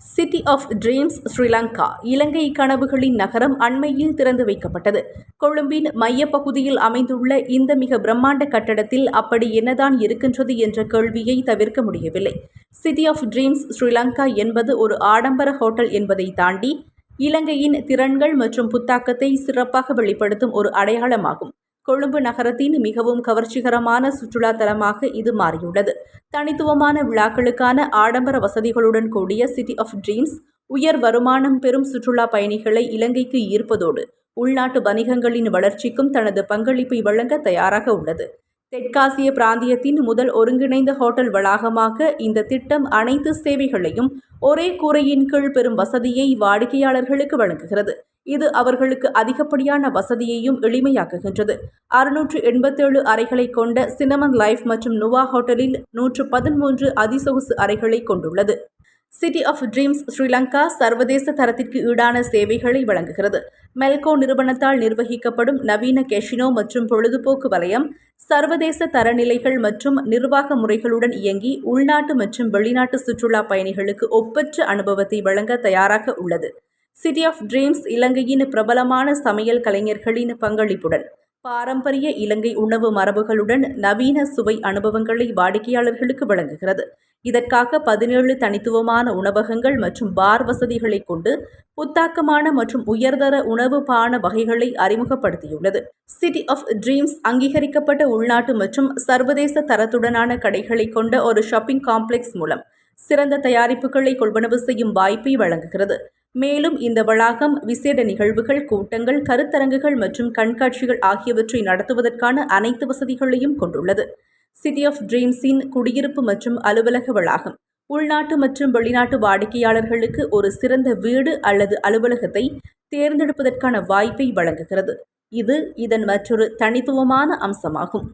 City of dreams Sri Lanka Ilangai கனவுகளின் நகரம் அண்மையில் திறந்து வைக்கப்பட்டது. கொழும்பின் மையப்பகுதியில் அமைந்துள்ள இந்த மிக பிரம்மாண்ட கட்டடத்தில் அப்படி என்னதான் இருக்கின்றது என்ற கேள்வியை தவிர்க்க முடியவில்லை. சிட்டி ஆஃப் ட்ரீம்ஸ் ஸ்ரீலங்கா என்பது ஒரு ஆடம்பர ஹோட்டல் என்பதை தாண்டி இலங்கையின் திறன்கள் மற்றும் புத்தாக்கத்தை சிறப்பாக வெளிப்படுத்தும் ஒரு அடையாளமாகும். கொழும்பு நகரத்தின் மிகவும் கவர்ச்சிகரமான சுற்றுலா தலமாக இது மாறியுள்ளது. தனித்துவமான விழாக்களுக்கான ஆடம்பர வசதிகளுடன் கூடிய சிட்டி ஆஃப் ட்ரீம்ஸ் உயர் வருமானம் பெறும் சுற்றுலா பயணிகளை இலங்கைக்கு ஈர்ப்பதோடு உள்நாட்டு வணிகங்களின் வளர்ச்சிக்கும் தனது பங்களிப்பை வழங்க தயாராக உள்ளது. தெற்காசிய பிராந்தியத்தின் முதல் ஒருங்கிணைந்த ஹோட்டல் வளாகமாக இந்த திட்டம் அனைத்து சேவைகளையும் ஒரே கூரையின் கீழ் பெறும் வசதியை வாடிக்கையாளர்களுக்கு வழங்குகிறது. இது அவர்களுக்கு அதிகப்படியான வசதியையும் எளிமையாக்குகின்றது. அறுநூற்று எண்பத்தேழு அறைகளை கொண்ட சினமன் லைஃப் மற்றும் நுவா ஹோட்டலில் நூற்று பதிமூன்று அதிசொகுசு அறைகளை கொண்டுள்ளது. சிட்டி ஆஃப் ட்ரீம்ஸ் ஸ்ரீலங்கா சர்வதேச தரத்திற்கு ஈடான சேவைகளை வழங்குகிறது. மெல்கோ நிறுவனத்தால் நிர்வகிக்கப்படும் நவீன கெஷினோ மற்றும் பொழுதுபோக்கு வலயம் சர்வதேச தரநிலைகள் மற்றும் நிர்வாக முறைகளுடன் இயங்கி உள்நாட்டு மற்றும் வெளிநாட்டு சுற்றுலா பயணிகளுக்கு ஒப்பற்ற அனுபவத்தை வழங்க தயாராக உள்ளது. சிட்டி ஆஃப் ட்ரீம்ஸ் இலங்கையின் பிரபலமான சமையல் கலைஞர்களின் பங்களிப்புடன் பாரம்பரிய இலங்கை உணவு மரபுகளுடன் நவீன சுவை அனுபவங்களை வாடிக்கையாளர்களுக்கு வழங்குகிறது. இதற்காக பதினேழு தனித்துவமான உணவகங்கள் மற்றும் பார் வசதிகளை கொண்டு புத்தாக்கமான மற்றும் உயர்தர உணவு பான வகைகளை அறிமுகப்படுத்தியுள்ளது. சிட்டி ஆஃப் ட்ரீம்ஸ் அங்கீகரிக்கப்பட்ட உள்நாட்டு மற்றும் சர்வதேச தரத்துடனான கடைகளை கொண்ட ஒரு ஷாப்பிங் காம்ப்ளெக்ஸ் மூலம் சிறந்த தயாரிப்புகளை கொள்வனவு செய்யும் வாய்ப்பை வழங்குகிறது. மேலும் இந்த வளாகம் விசேட நிகழ்வுகள் கூட்டங்கள் கருத்தரங்குகள் மற்றும் கண்காட்சிகள் ஆகியவற்றை நடத்துவதற்கான அனைத்து வசதிகளையும் கொண்டுள்ளது. சிட்டி ஆஃப் ட்ரீம்ஸின் குடியிருப்பு மற்றும் அலுவலக வளாகம். உள்நாட்டு மற்றும் வெளிநாட்டு வாடிக்கையாளர்களுக்கு ஒரு சிறந்த வீடு அல்லது அலுவலகத்தை தேர்ந்தெடுப்பதற்கான வாய்ப்பை வழங்குகிறது. இது இதன் மற்றொரு தனித்துவமான அம்சமாகும்.